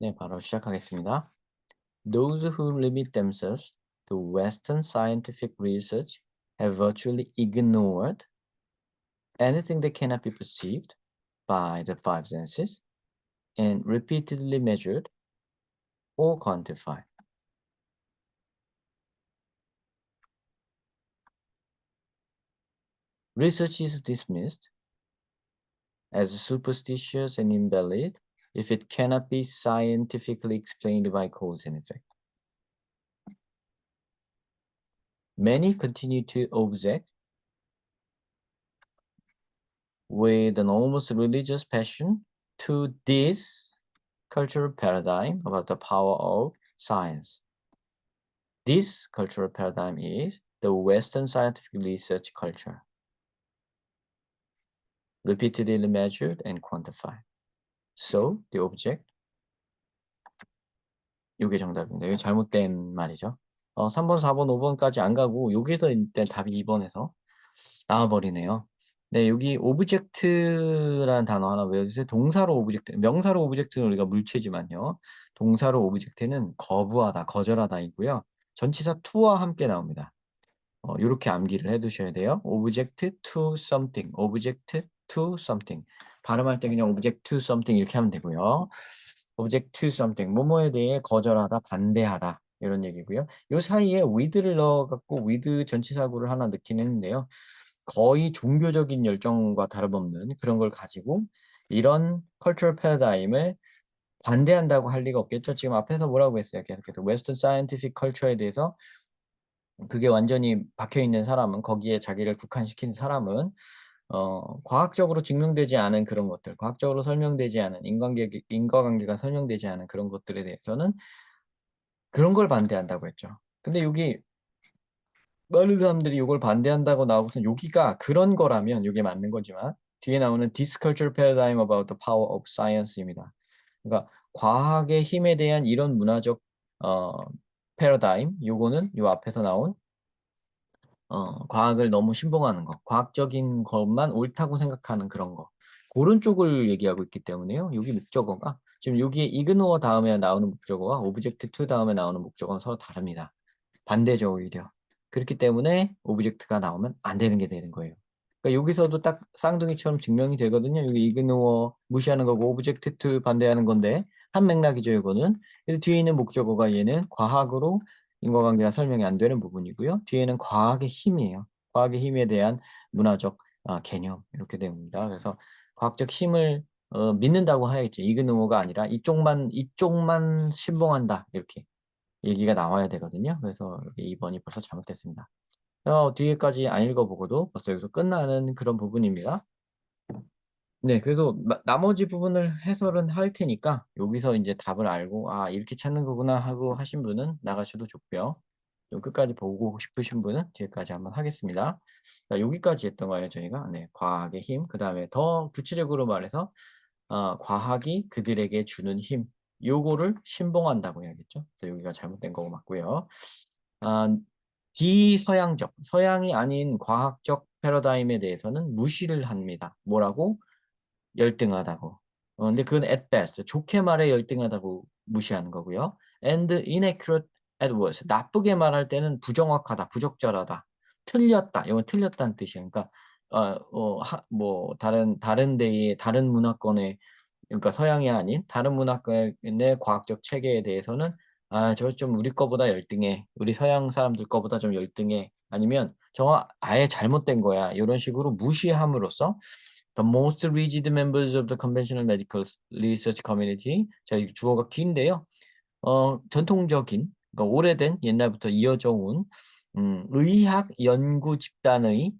네, 바로 시작하겠습니다. Those who limit themselves to Western scientific research have virtually ignored anything that cannot be perceived by the five senses and repeatedly measured or quantified. Research is dismissed as superstitious and invalid if it cannot be scientifically explained by cause and effect. Many continue to object with an almost religious passion to this cultural paradigm about the power of science. This cultural paradigm is the Western scientific research culture, repeatedly measured and quantified. So, the object. 이게 정답입니다. 이게 잘못된 말이죠. 어, 3번, 4번, 5번까지 안 가고 여기서 일단 답이 2번에서 나와버리네요. 네, 여기 오브젝트라는 단어 하나 외워주세요. 동사로 오브젝트, 명사로 오브젝트는 우리가 물체지만요. 동사로 오브젝트는 거부하다, 거절하다이고요. 전치사 to와 함께 나옵니다. 어, 이렇게 암기를 해두셔야 돼요. object to something, object to something. 발음할 때 그냥 object to something 이렇게 하면 되고요. object to something, 뭐뭐에 대해 거절하다, 반대하다 이런 얘기고요. 요 사이에 with를 넣어갖고 with 전치사구를 하나 넣긴 했는데요. 거의 종교적인 열정과 다름없는 그런 걸 가지고 이런 cultural paradigm을 반대한다고 할 리가 없겠죠. 지금 앞에서 뭐라고 했어요? 계속해서 Western scientific culture에 대해서 그게 완전히 박혀 있는 사람은 거기에 자기를 국한시킨 사람은 어, 과학적으로 증명되지 않은 그런 것들, 과학적으로 설명되지 않은 인간관계, 인과관계가 설명되지 않은 그런 것들에 대해서는 그런 걸 반대한다고 했죠. 근데 여기 많은 사람들이 이걸 반대한다고 나오고서 여기가 그런 거라면 이게 맞는 거지만 뒤에 나오는 This cultural paradigm about the power of science입니다. 그러니까 과학의 힘에 대한 이런 문화적 어, 패러다임 요거는 요 앞에서 나온 어, 과학을 너무 신봉하는 거, 과학적인 것만 옳다고 생각하는 그런 거. 그런 쪽을 얘기하고 있기 때문에요. 여기 목적어가 지금 여기에 ignore 다음에 나오는 목적어와 object to 다음에 나오는 목적어는 서로 다릅니다. 반대죠, 오히려. 그렇기 때문에 오브젝트가 나오면 안 되는 게 되는 거예요. 그러니까 여기서도 딱 쌍둥이처럼 증명이 되거든요. 여기 ignore 무시하는 거고 오브젝트 to 반대하는 건데 한 맥락이죠, 이거는. 뒤에 있는 목적어가 얘는 과학으로 인과관계가 설명이 안 되는 부분이고요. 뒤에는 과학의 힘이에요. 과학의 힘에 대한 문화적 아, 개념 이렇게 됩니다. 그래서 과학적 힘을 어, 믿는다고 하야겠죠. 이그노가 아니라 이쪽만 이쪽만 신봉한다 이렇게 얘기가 나와야 되거든요. 그래서 여기 2번이 벌써 잘못됐습니다. 어, 뒤에까지 안 읽어보고도 벌써 여기서 끝나는 그런 부분입니다. 네, 그래도 마- 나머지 부분을 해설은 할 테니까 여기서 이제 답을 알고 아 이렇게 찾는 거구나 하고 하신 분은 나가셔도 좋고요. 좀 끝까지 보고 싶으신 분은 뒤에까지 한번 하겠습니다. 자, 여기까지 했던 거예요, 저희가. 네, 과학의 힘. 그 다음에 더 구체적으로 말해서 어, 과학이 그들에게 주는 힘. 요거를 신봉한다고 해야겠죠. 그래서 여기가 잘못된 거고 맞고요. 아, 비서양적, 서양이 아닌 과학적 패러다임에 대해서는 무시를 합니다. 뭐라고? 열등하다고. 어, 근데 그건 at best. 좋게 말해 열등하다고 무시하는 거고요. and inaccurate at worst. 나쁘게 말할 때는 부정확하다, 부적절하다, 틀렸다. 이건 틀렸다는 뜻이에요. 그러니까 어, 어, 하, 뭐 다른 다른 데의 다른 문화권의 그러니까 서양이 아닌 다른 문화권의 과학적 체계에 대해서는 아, 저 좀 우리 거보다 열등해. 우리 서양 사람들 거보다 좀 열등해. 아니면 저 아예 잘못된 거야. 이런 식으로 무시함으로써 The most rigid members of the conventional medical research community. 자, 이 주어가 긴데요. 어, 전통적인, 그러니까 오래된 옛날부터 이어져 온 음, 의학 연구 집단의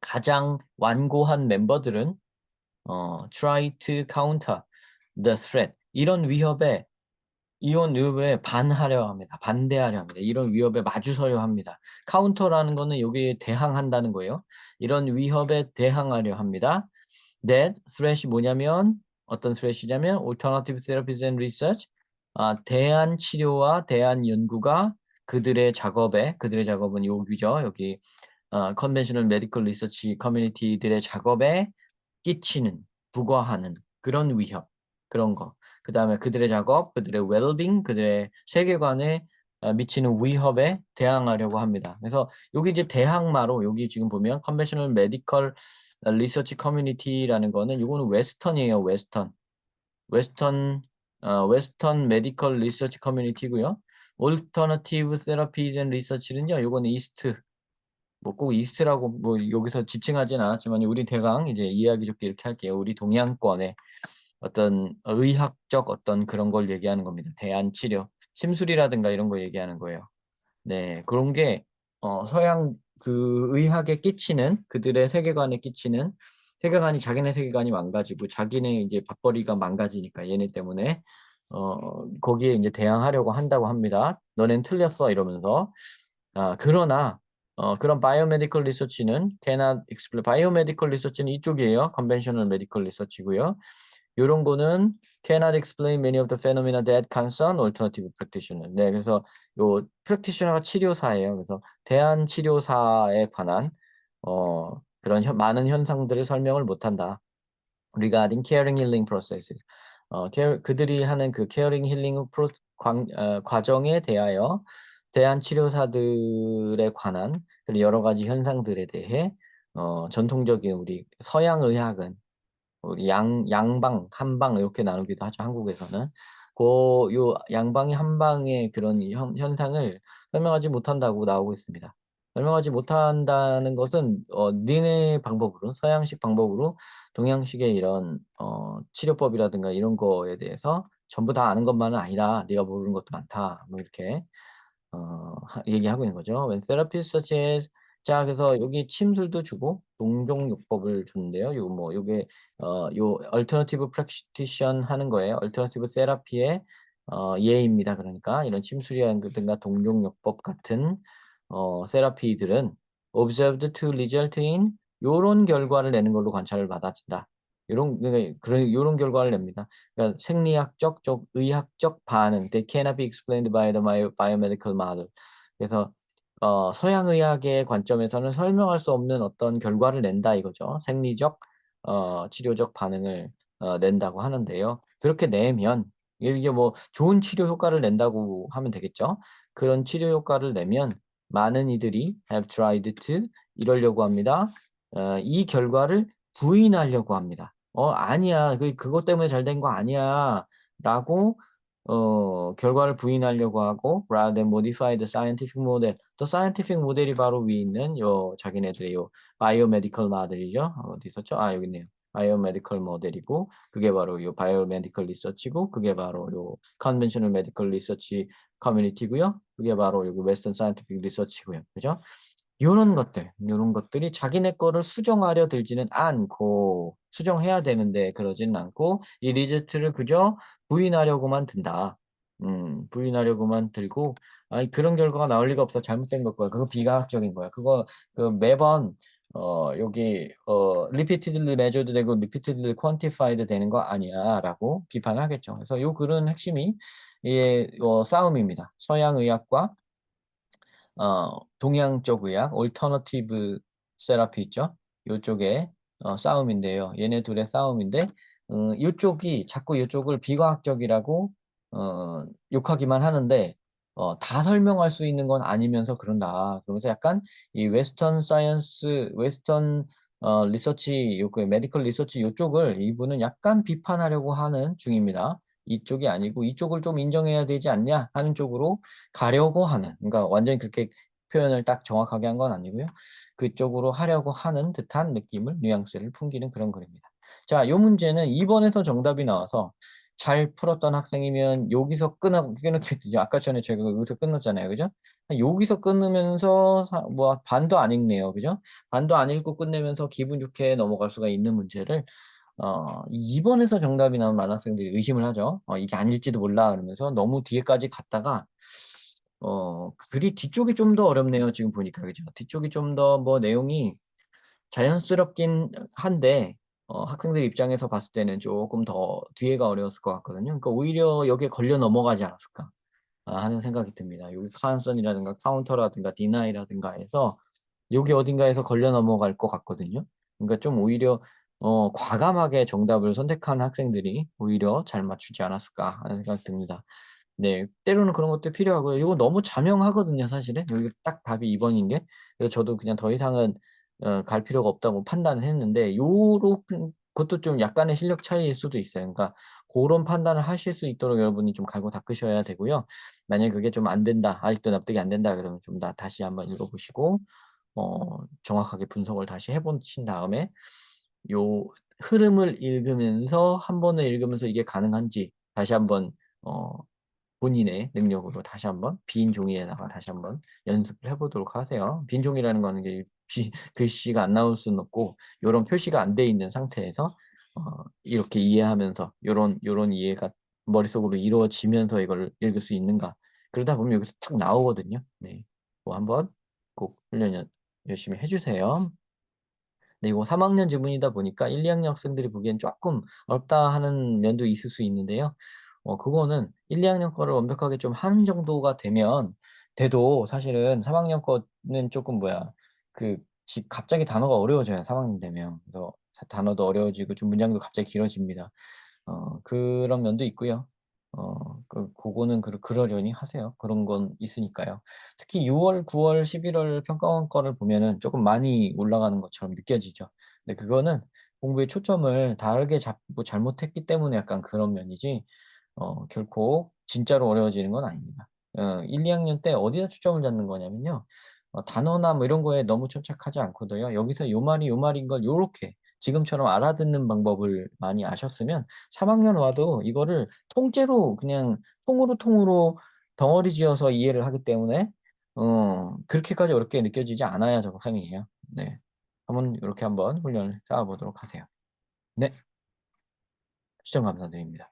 가장 완고한 멤버들은 어, try to counter the threat. 이런 위협에 이런 위협에 반하려 합니다. 반대하려 합니다. 이런 위협에 마주서려 합니다. 카운터라는 거는 여기에 대항한다는 거예요. 이런 위협에 대항하려 합니다. that threat이 뭐냐면 어떤 threat이냐면 alternative therapies and research 아, 대안 치료와 대안 연구가 그들의 작업에 그들의 작업은 여기죠. 여기 어, conventional medical research 커뮤니티들의 작업에 끼치는 부과하는 그런 위협 그런 거. 그 다음에 그들의 작업, 그들의 웰빙, 그들의 세계관에 어, 미치는 위협에 대항하려고 합니다. 그래서 여기 이제 대항마로 여기 지금 보면 컨벤셔널 메디컬 리서치 커뮤니티라는 거는 이거는 웨스턴이에요. 웨스턴. 웨스턴 어, 웨스턴 메디컬 리서치 커뮤니티고요. 올터너티브 세라피즈 앤 리서치는요. 요거는 이스트 뭐 꼭 이스트라고 뭐 여기서 지칭하진 않았지만 우리 대강 이제 이해하기 좋게 이렇게 할게요. 우리 동양권의 어떤 의학적 어떤 그런 걸 얘기하는 겁니다. 대안 치료, 심술이라든가 이런 거 얘기하는 거예요. 네, 그런 게 어, 서양 그 의학에 끼치는 그들의 세계관에 끼치는 세계관이 자기네 세계관이 망가지고 자기네 이제 밥벌이가 망가지니까 얘네 때문에 어 거기에 이제 대항하려고 한다고 합니다. 너넨 틀렸어 이러면서 아 그러나 어 그런 바이오메디컬 리서치는 cannot explain 바이오메디컬 리서치는 이쪽이에요. 컨벤셔널 메디컬 리서치고요. 요런 거는 cannot explain many of the phenomena that concern alternative practitioner. 네, 그래서 요 practitioner가 치료사예요. 그래서 대안 치료사에 관한 어 그런 현, 많은 현상들을 설명을 못한다. regarding caring healing processes. 어, care, 그들이 하는 그 caring healing 프로, 광, 어, 과정에 대하여 대한 치료사들에 관한 여러 가지 현상들에 대해 어, 전통적인 우리 서양 의학은 양 양방 한방 이렇게 나누기도 하죠 한국에서는 그 요 양방이 한방의 그런 현, 현상을 설명하지 못한다고 나오고 있습니다. 설명하지 못한다는 것은 어, 니네 방법으로 서양식 방법으로 동양식의 이런 어, 치료법이라든가 이런 거에 대해서 전부 다 아는 것만은 아니다. 네가 모르는 것도 많다. 뭐 이렇게 어, 하- 얘기하고 있는 거죠. When therapists such as 자 그래서 여기 침술도 주고 동종요법을 줬는데요. 요 뭐 요게 어, 요 alternative practitioner 하는 거예요. alternative therapy의 어, 예입니다. 그러니까 이런 침술이라든가 동종요법 같은 어, 세라피들은 observed to result in 요런 결과를 내는 걸로 관찰을 받아진다. 요런 그러니까 그런 요런 결과를 냅니다. 그러니까 생리학적, 적 의학적 반응, they cannot be explained by the bio- biomedical model. 그래서 어, 서양 의학의 관점에서는 설명할 수 없는 어떤 결과를 낸다 이거죠. 생리적, 어, 치료적 반응을 어, 낸다고 하는데요. 그렇게 내면 이게 뭐 좋은 치료 효과를 낸다고 하면 되겠죠. 그런 치료 효과를 내면 많은 이들이 have tried to 이러려고 합니다. 어, 이 결과를 부인하려고 합니다. 어, 아니야. 그, 그것 때문에 잘 된 거 아니야. 라고, 어, 결과를 부인하려고 하고, rather than modify the scientific model. 또 scientific 모델이 바로 위에 있는 요, 자기네들의 요, biomedical 모델이죠. 어디 있었죠? 아, 여기 있네요. 바이오메디컬 모델이고 그게 바로 요 바이오메디컬 리서치고 그게 바로 요 컨벤셔널 메디컬 리서치 커뮤니티고요. 그게 바로 여기 웨스턴 사이언티픽 리서치고요. 그죠? 요런 것들, 요런 것들이 자기네 거를 수정하려 들지는 않고 수정해야 되는데 그러지는 않고 이 리저트를 그저 부인하려고만 든다. 음, 부인하려고만 들고 아니 그런 결과가 나올 리가 없어 잘못된 걸 거야. 그거 비과학적인 거야. 그거 그 매번 어 여기 어 repeatedly measured 되고 repeatedly quantified 되는 거 아니야라고 비판하겠죠. 그래서 요 글은 핵심이 이 어, 싸움입니다. 서양 의학과 어, 동양 쪽 의학, 올터너티브 세라피 있죠? 요쪽에 어, 싸움인데요. 얘네 둘의 싸움인데 어, 요쪽이 자꾸 요쪽을 비과학적이라고 어, 욕하기만 하는데 어, 다 설명할 수 있는 건 아니면서 그런다. 그러면서 약간 이 웨스턴 사이언스, 웨스턴 어, 리서치, 요, 그 메디컬 리서치 요쪽을 이분은 약간 비판하려고 하는 중입니다. 이쪽이 아니고 이쪽을 좀 인정해야 되지 않냐 하는 쪽으로 가려고 하는 그러니까 완전히 그렇게 표현을 딱 정확하게 한 건 아니고요. 그쪽으로 하려고 하는 듯한 느낌을 뉘앙스를 풍기는 그런 글입니다. 자, 이 문제는 2번에서 정답이 나와서 잘 풀었던 학생이면 여기서 끊어. 아까 전에 제가 여기서 끊었잖아요. 그죠? 여기서 끊으면서 사- 뭐 반도 안 읽네요. 그죠? 반도 안 읽고 끝내면서 기분 좋게 넘어갈 수가 있는 문제를 어, 2번에서 정답이 나온 많은 학생들이 의심을 하죠. 어, 이게 아닐지도 몰라 그러면서 너무 뒤에까지 갔다가 어, 글이 뒤쪽이 좀 더 어렵네요. 지금 보니까 그죠? 뒤쪽이 좀 더 뭐 내용이 자연스럽긴 한데 어, 학생들 입장에서 봤을 때는 조금 더 뒤에가 어려웠을 것 같거든요. 그러니까 오히려 여기에 걸려 넘어가지 않았을까 아, 하는 생각이 듭니다. 여기 카운선이라든가 카운터라든가 디나이라든가 해서 여기 어딘가에서 걸려 넘어갈 것 같거든요. 그러니까 좀 오히려 어 과감하게 정답을 선택한 학생들이 오히려 잘 맞추지 않았을까 하는 생각이 듭니다. 네. 때로는 그런 것도 필요하고요. 이거 너무 자명하거든요 사실은. 여기 딱 답이 2 번인 게. 그래서 저도 그냥 더 이상은 어 갈 필요가 없다고 판단을 했는데 요런 것도 좀 약간의 실력 차이일 수도 있어요. 그러니까 고런 판단을 하실 수 있도록 여러분이 좀 갈고 닦으셔야 되고요. 만약에 그게 좀 안 된다. 아직도 납득이 안 된다 그러면 좀 다 다시 한번 읽어 보시고 어 정확하게 분석을 다시 해 보신 다음에 요 흐름을 읽으면서 한 번에 읽으면서 이게 가능한지 다시 한번 어 본인의 능력으로 다시 한번 빈 종이에다가 다시 한번 연습을 해 보도록 하세요. 빈 종이라는 거는 이제 비 글씨가 안 나올 수는 없고 요런 표시가 안 돼 있는 상태에서 어 이렇게 이해하면서 요런 요런 이해가 머릿속으로 이루어지면서 이걸 읽을 수 있는가. 그러다 보면 여기서 탁 나오거든요. 네. 뭐 한번 꼭 훈련 연 열심히 해 주세요. 네. 이거 3 학년 지문이다 보니까 1-2 학년 학생들이 보기엔 쪼끔 어렵다 하는 면도 있을 수 있는데요. 어 그거는 1-2 학년 거를 완벽하게 좀 하는 정도가 되면 돼도 사실은 3 학년 거는 쪼끔 뭐야 그지 갑자기 단어가 어려워져요 3 학년 되면. 그래서 자 단어도 어려워지고 좀 문장도 갑자기 길어집니다. 어 그런 면도 있고요. 어그 고거는 그러 그러려니 하세요. 그런 건 있으니까요. 특히 6월, 9월, 11월 평가원 거를 보면은 쪼끔 많이 올라가는 것처럼 느껴지죠. 근데 그거는 공부에 초점을 다르게 잡고 잘못했기 때문에 약간 그런 면이지 어 결코 진짜로 어려워지는 건 아닙니다. 어 1-2 학년 때 어디다 초점을 잡는 거냐면요. 어 단어나 뭐 이런 거에 너무 천착하지 않고도요. 여기서 요 말이 요 말인 걸 요렇게 지금처럼 알아듣는 방법을 많이 아셨으면 3 학년 와도 이거를 통째로 그냥 통으로, 통으로 덩어리 지어서 이해를 하기 때문에 어 그렇게까지 어렵게 느껴지지 않아야 정상이에요. 네. 한번 요렇게 한번 훈련을 쌓아 보도록 하세요. 네. 시청 감사드립니다.